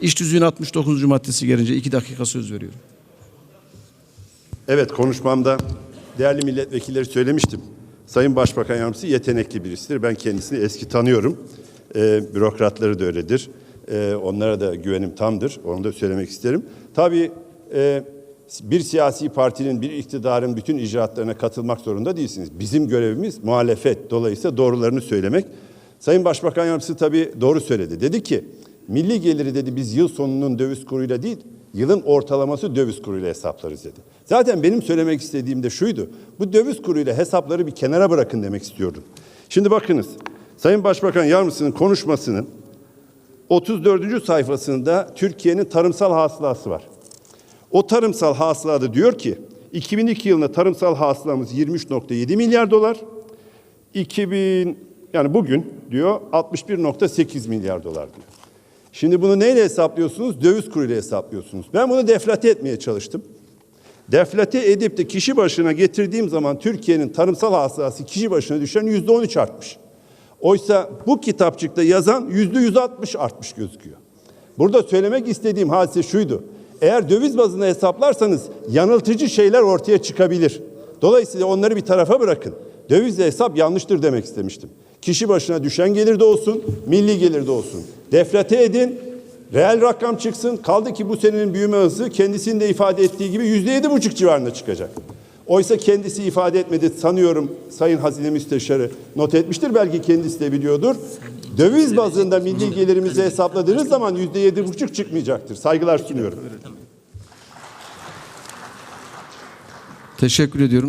İş tüzüğün 69. maddesi gelince iki dakika söz veriyorum. Evet konuşmamda değerli milletvekilleri söylemiştim. Sayın Başbakan Yardımcısı yetenekli birisidir. Ben kendisini eski tanıyorum. Ee, bürokratları da öyledir. Ee, onlara da güvenim tamdır. Onu da söylemek isterim. Tabii e, bir siyasi partinin, bir iktidarın bütün icraatlarına katılmak zorunda değilsiniz. Bizim görevimiz muhalefet. Dolayısıyla doğrularını söylemek. Sayın Başbakan Yardımcısı tabii doğru söyledi. Dedi ki milli geliri dedi biz yıl sonunun döviz kuruyla değil yılın ortalaması döviz kuruyla hesaplarız dedi. Zaten benim söylemek istediğim de şuydu. Bu döviz kuruyla hesapları bir kenara bırakın demek istiyordum. Şimdi bakınız. Sayın Başbakan Yardımcısının konuşmasının 34. sayfasında Türkiye'nin tarımsal hasılası var. O tarımsal hasılada diyor ki 2002 yılında tarımsal hasılamız 23.7 milyar dolar. 2000 yani bugün diyor 61.8 milyar dolar diyor. Şimdi bunu neyle hesaplıyorsunuz? Döviz kuruyla hesaplıyorsunuz. Ben bunu deflate etmeye çalıştım. Deflate edip de kişi başına getirdiğim zaman Türkiye'nin tarımsal hasılası kişi başına düşen yüzde on üç artmış. Oysa bu kitapçıkta yazan yüzde yüz altmış artmış gözüküyor. Burada söylemek istediğim hadise şuydu. Eğer döviz bazında hesaplarsanız yanıltıcı şeyler ortaya çıkabilir. Dolayısıyla onları bir tarafa bırakın. Dövizle hesap yanlıştır demek istemiştim. Kişi başına düşen gelir de olsun, milli gelir de olsun. Deflate edin, reel rakam çıksın. Kaldı ki bu senenin büyüme hızı kendisinin de ifade ettiği gibi yüzde yedi buçuk civarında çıkacak. Oysa kendisi ifade etmedi sanıyorum Sayın Hazine Müsteşarı not etmiştir. Belki kendisi de biliyordur. Döviz bazında milli gelirimizi hesapladığınız zaman yüzde yedi buçuk çıkmayacaktır. Saygılar sunuyorum. Teşekkür ediyorum.